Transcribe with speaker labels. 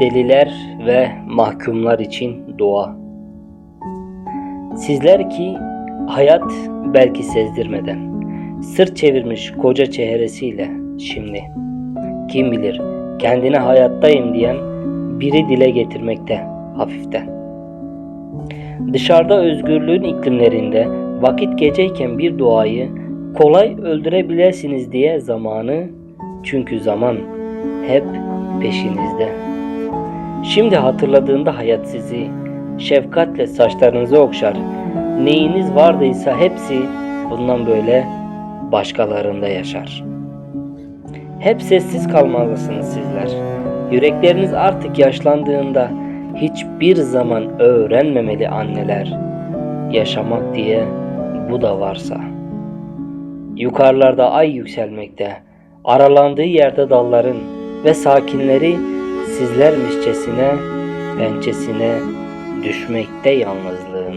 Speaker 1: Deliler ve mahkumlar için dua. Sizler ki hayat belki sezdirmeden sırt çevirmiş koca çehresiyle şimdi kim bilir kendine hayattayım diyen biri dile getirmekte hafiften. Dışarıda özgürlüğün iklimlerinde vakit geceyken bir duayı kolay öldürebilirsiniz diye zamanı çünkü zaman hep peşinizde. Şimdi hatırladığında hayat sizi şefkatle saçlarınızı okşar. Neyiniz vardıysa hepsi bundan böyle başkalarında yaşar. Hep sessiz kalmalısınız sizler. Yürekleriniz artık yaşlandığında hiçbir zaman öğrenmemeli anneler. Yaşamak diye bu da varsa. Yukarılarda ay yükselmekte, aralandığı yerde dalların ve sakinleri sizlermişçesine pençesine düşmekte yalnızlığın.